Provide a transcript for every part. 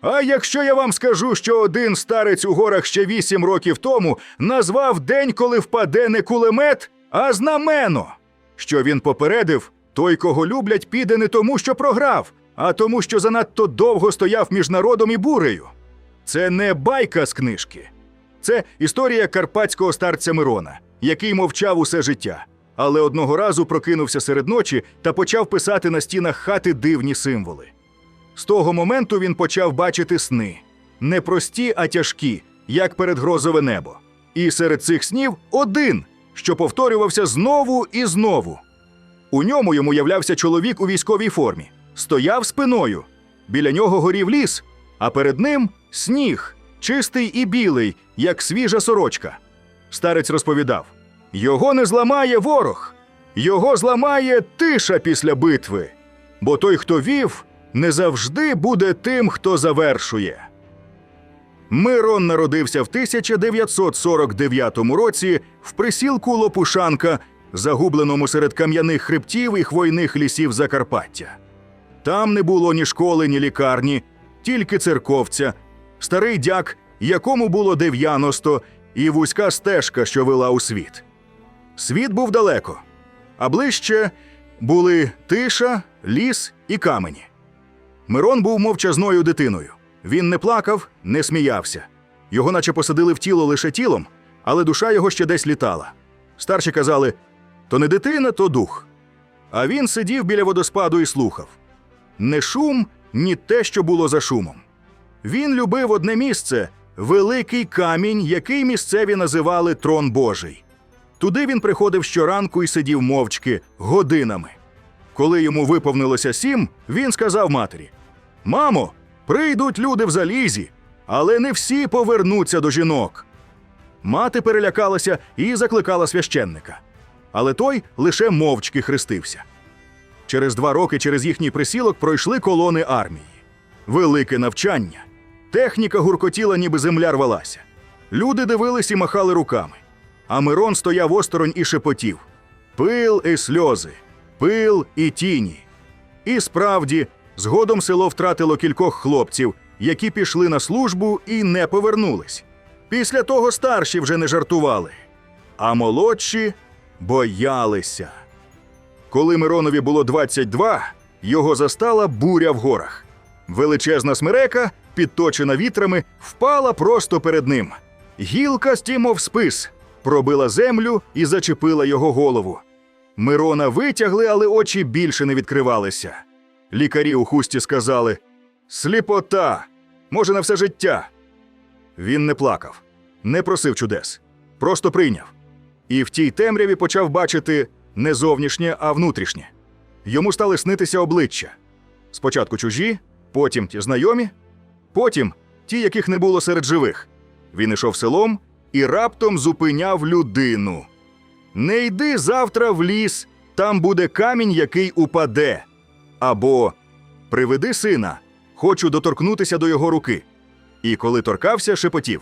А якщо я вам скажу, що один старець у горах ще вісім років тому назвав день, коли впаде не кулемет, а знамено, що він попередив, той, кого люблять, піде не тому, що програв, а тому, що занадто довго стояв між народом і бурею. Це не байка з книжки. Це історія карпатського старця Мирона, який мовчав усе життя, але одного разу прокинувся серед ночі та почав писати на стінах хати дивні символи. З того моменту він почав бачити сни не прості, а тяжкі, як передгрозове небо. І серед цих снів один, що повторювався знову і знову. У ньому йому являвся чоловік у військовій формі, стояв спиною. Біля нього горів ліс, а перед ним сніг, чистий і білий, як свіжа сорочка. Старець розповідав: його не зламає ворог, його зламає тиша після битви. Бо той, хто вів, не завжди буде тим, хто завершує. Мирон народився в 1949 році в присілку Лопушанка, загубленому серед кам'яних хребтів і хвойних лісів Закарпаття. Там не було ні школи, ні лікарні, тільки церковця, старий дяк, якому було 90, і вузька стежка, що вела у світ. Світ був далеко, а ближче були тиша, ліс і камені. Мирон був мовчазною дитиною. Він не плакав, не сміявся. Його наче посадили в тіло лише тілом, але душа його ще десь літала. Старші казали: то не дитина, то дух. А він сидів біля водоспаду і слухав. Не шум, ні те, що було за шумом. Він любив одне місце великий камінь, який місцеві називали Трон Божий. Туди він приходив щоранку і сидів мовчки годинами. Коли йому виповнилося сім, він сказав матері: Мамо, прийдуть люди в залізі, але не всі повернуться до жінок. Мати перелякалася і закликала священника. Але той лише мовчки хрестився. Через два роки через їхній присілок пройшли колони армії. Велике навчання. Техніка гуркотіла, ніби земля рвалася. Люди дивились і махали руками. А Мирон стояв осторонь і шепотів: пил і сльози, пил і тіні. І справді, згодом село втратило кількох хлопців, які пішли на службу і не повернулись. Після того старші вже не жартували, а молодші боялися. Коли Миронові було 22, його застала буря в горах. Величезна смерека, підточена вітрами, впала просто перед ним. Гілка, стімов спис, пробила землю і зачепила його голову. Мирона витягли, але очі більше не відкривалися. Лікарі у хусті сказали: Сліпота! Може, на все життя. Він не плакав, не просив чудес, просто прийняв. І в тій темряві почав бачити не зовнішнє, а внутрішнє. Йому стали снитися обличчя. Спочатку чужі, потім ті знайомі, потім ті, яких не було серед живих. Він ішов селом і раптом зупиняв людину. Не йди завтра в ліс, там буде камінь, який упаде. Або приведи сина, хочу доторкнутися до його руки. І коли торкався, шепотів: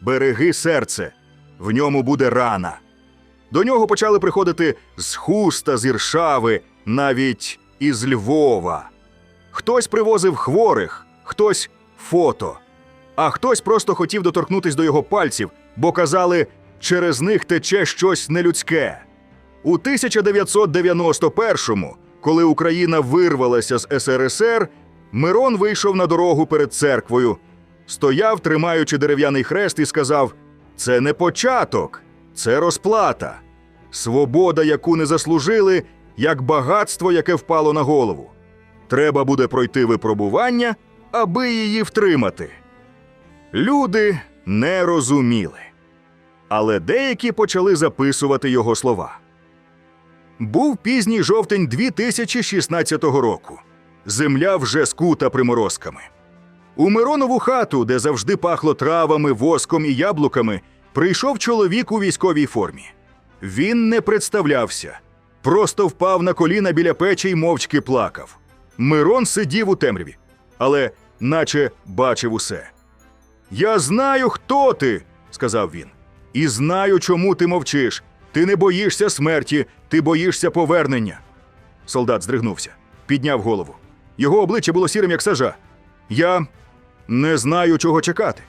Береги серце, в ньому буде рана. До нього почали приходити з хуста, з Іршави, навіть із Львова. Хтось привозив хворих, хтось фото, а хтось просто хотів доторкнутись до його пальців, бо казали, через них тече щось нелюдське. У 1991-му, коли Україна вирвалася з СРСР, Мирон вийшов на дорогу перед церквою, стояв, тримаючи дерев'яний хрест, і сказав: Це не початок, це розплата. Свобода, яку не заслужили, як багатство, яке впало на голову. Треба буде пройти випробування, аби її втримати. Люди не розуміли. Але деякі почали записувати його слова. Був пізній жовтень 2016 року. Земля вже скута приморозками. У Миронову хату, де завжди пахло травами, воском і яблуками, прийшов чоловік у військовій формі. Він не представлявся, просто впав на коліна біля печі й мовчки плакав. Мирон сидів у темряві, але наче бачив усе. Я знаю, хто ти, сказав він. І знаю, чому ти мовчиш. Ти не боїшся смерті, ти боїшся повернення. Солдат здригнувся, підняв голову. Його обличчя було сірим, як сажа. Я. Не знаю, чого чекати.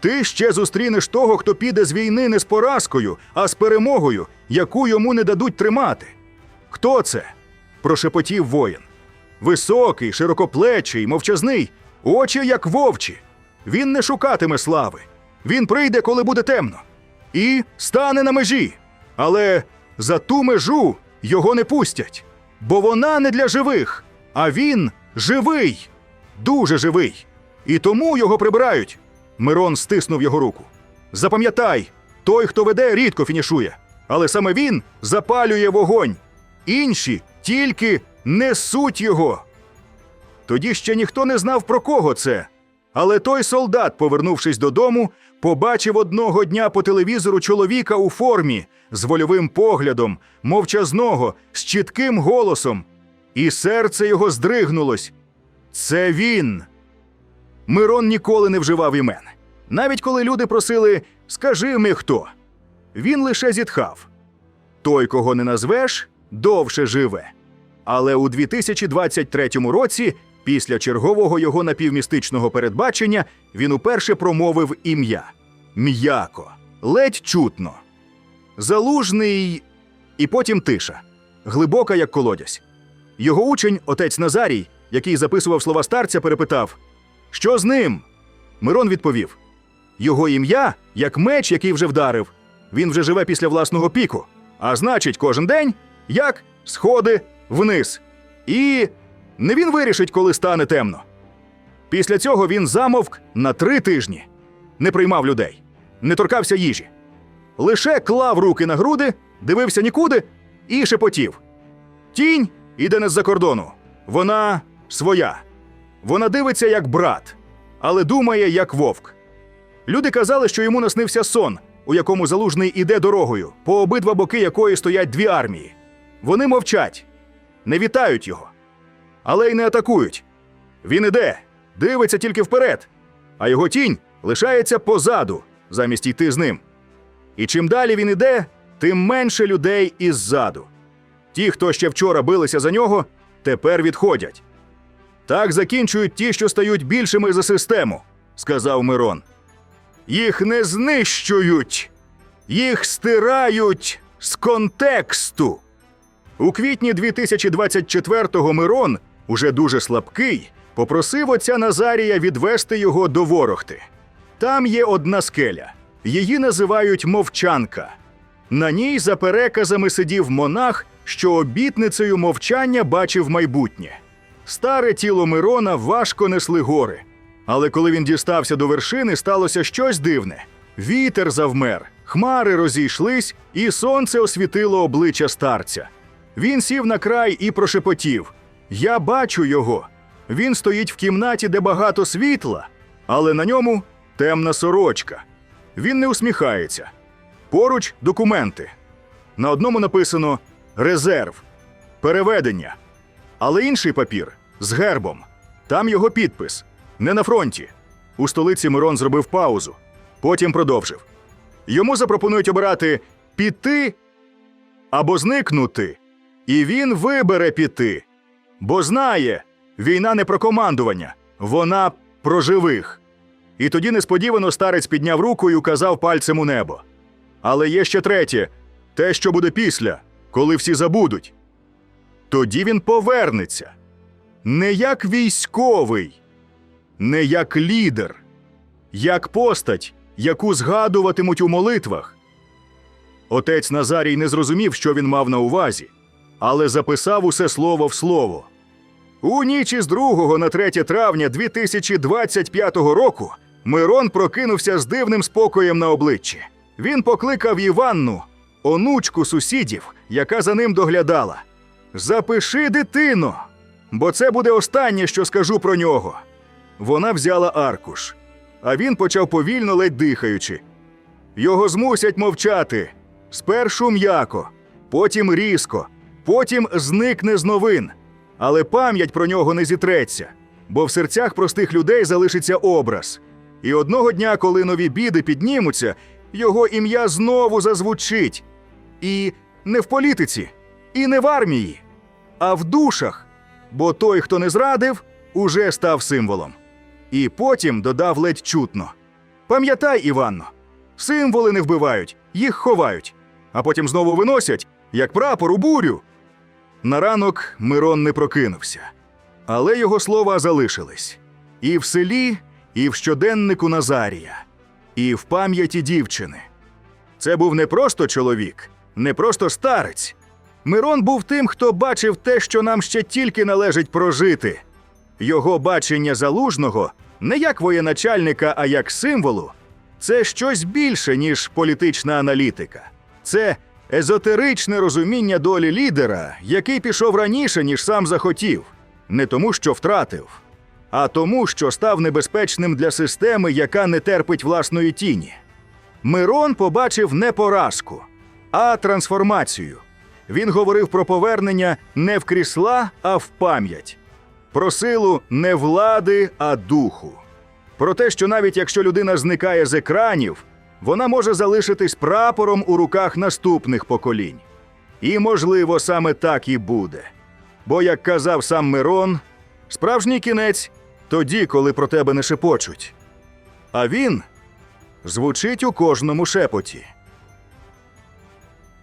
Ти ще зустрінеш того, хто піде з війни не з поразкою, а з перемогою, яку йому не дадуть тримати. Хто це? прошепотів воїн. Високий, широкоплечий, мовчазний, очі як вовчі. Він не шукатиме слави. Він прийде, коли буде темно, і стане на межі. Але за ту межу його не пустять, бо вона не для живих, а він живий, дуже живий. І тому його прибирають. Мирон стиснув його руку. Запам'ятай, той, хто веде, рідко фінішує, але саме він запалює вогонь. Інші тільки несуть його. Тоді ще ніхто не знав, про кого це. Але той солдат, повернувшись додому, побачив одного дня по телевізору чоловіка у формі з вольовим поглядом, мовчазного, з чітким голосом, і серце його здригнулось. Це він. Мирон ніколи не вживав імен. Навіть коли люди просили Скажи ми хто. Він лише зітхав. Той, кого не назвеш, довше живе. Але у 2023 році, після чергового його напівмістичного передбачення, він уперше промовив ім'я м'яко, ледь чутно. Залужний, і потім тиша, глибока, як колодязь. Його учень, отець Назарій, який записував слова старця, перепитав: Що з ним? Мирон відповів: Його ім'я, як меч, який вже вдарив. Він вже живе після власного піку. А значить, кожен день як сходи вниз. І не він вирішить, коли стане темно. Після цього він замовк на три тижні, не приймав людей, не торкався їжі. Лише клав руки на груди, дивився нікуди і шепотів. Тінь іде не з-за кордону. Вона своя. Вона дивиться як брат, але думає як вовк. Люди казали, що йому наснився сон, у якому залужний іде дорогою, по обидва боки якої стоять дві армії. Вони мовчать, не вітають його, але й не атакують. Він іде, дивиться тільки вперед, а його тінь лишається позаду, замість йти з ним. І чим далі він іде, тим менше людей іззаду. Ті, хто ще вчора билися за нього, тепер відходять. Так закінчують ті, що стають більшими за систему, сказав Мирон. Їх не знищують, їх стирають з контексту. У квітні 2024-го Мирон, уже дуже слабкий, попросив отця Назарія відвести його до ворогти. Там є одна скеля. Її називають мовчанка. На ній за переказами сидів монах, що обітницею мовчання бачив майбутнє. Старе тіло Мирона важко несли гори. Але коли він дістався до вершини, сталося щось дивне. Вітер завмер, хмари розійшлись, і сонце освітило обличчя старця. Він сів на край і прошепотів: Я бачу його. Він стоїть в кімнаті, де багато світла, але на ньому темна сорочка. Він не усміхається. Поруч документи. На одному написано резерв, переведення. Але інший папір з гербом. Там його підпис. Не на фронті. У столиці Мирон зробив паузу. Потім продовжив. Йому запропонують обирати піти або зникнути. І він вибере піти. Бо знає, війна не про командування, вона про живих. І тоді несподівано старець підняв руку і указав пальцем у небо. Але є ще третє те, що буде після, коли всі забудуть. Тоді він повернеться. Не як військовий, не як лідер, як постать, яку згадуватимуть у молитвах. Отець Назарій не зрозумів, що він мав на увазі, але записав усе слово в слово. У ніч із 2 на 3 травня 2025 року Мирон прокинувся з дивним спокоєм на обличчі. Він покликав Іванну, онучку сусідів, яка за ним доглядала. Запиши, дитино, бо це буде останнє, що скажу про нього. Вона взяла аркуш, а він почав повільно ледь дихаючи. Його змусять мовчати. Спершу м'яко, потім різко, потім зникне з новин. Але пам'ять про нього не зітреться, бо в серцях простих людей залишиться образ. І одного дня, коли нові біди піднімуться, його ім'я знову зазвучить. І не в політиці, і не в армії, а в душах. Бо той, хто не зрадив, уже став символом. І потім додав ледь чутно: Пам'ятай, Іванно, символи не вбивають, їх ховають, а потім знову виносять, як прапор у бурю. На ранок Мирон не прокинувся, але його слова залишились і в селі, і в щоденнику Назарія, і в пам'яті дівчини. Це був не просто чоловік, не просто старець. Мирон був тим, хто бачив те, що нам ще тільки належить прожити. Його бачення залужного не як воєначальника, а як символу це щось більше, ніж політична аналітика. Це езотеричне розуміння долі лідера, який пішов раніше, ніж сам захотів, не тому, що втратив, а тому, що став небезпечним для системи, яка не терпить власної тіні. Мирон побачив не поразку, а трансформацію. Він говорив про повернення не в крісла, а в пам'ять, про силу не влади, а духу. Про те, що навіть якщо людина зникає з екранів, вона може залишитись прапором у руках наступних поколінь. І, можливо, саме так і буде. Бо, як казав сам Мирон, справжній кінець тоді, коли про тебе не шепочуть. А він звучить у кожному шепоті.